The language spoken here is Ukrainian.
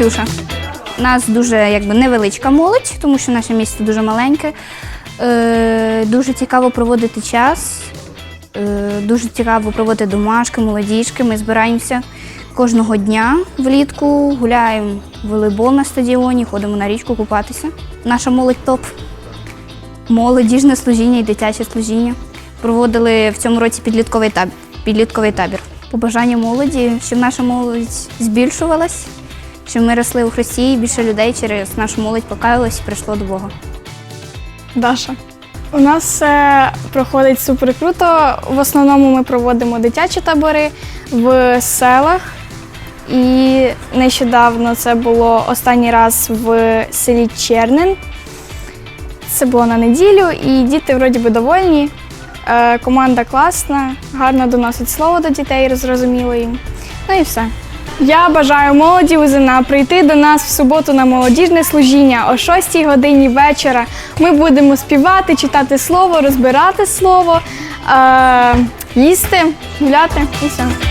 Ксюша. У нас дуже якби, невеличка молодь, тому що наше місто дуже маленьке. Е, дуже цікаво проводити час, е, дуже цікаво проводити домашки, молодіжки. Ми збираємося кожного дня влітку, гуляємо в волейбол на стадіоні, ходимо на річку купатися. Наша молодь топ. Молодіжне служіння і дитяче служіння. Проводили в цьому році підлітковий табір. Підлітковий табір. Побажання молоді, щоб наша молодь збільшувалась, щоб ми росли у Христі, і більше людей через нашу молодь покаялось і прийшло до Бога. Даша. У нас все проходить супер круто. В основному ми проводимо дитячі табори в селах. І нещодавно це було останній раз в селі Чернин. Це було на неділю, і діти вроді би довольні. Е, команда класна, гарно доносить слово до дітей, зрозуміло їм. Ну і все. Я бажаю молоді Узина прийти до нас в суботу на молодіжне служіння о 6 годині вечора. Ми будемо співати, читати слово, розбирати слово, е, їсти, гуляти і все.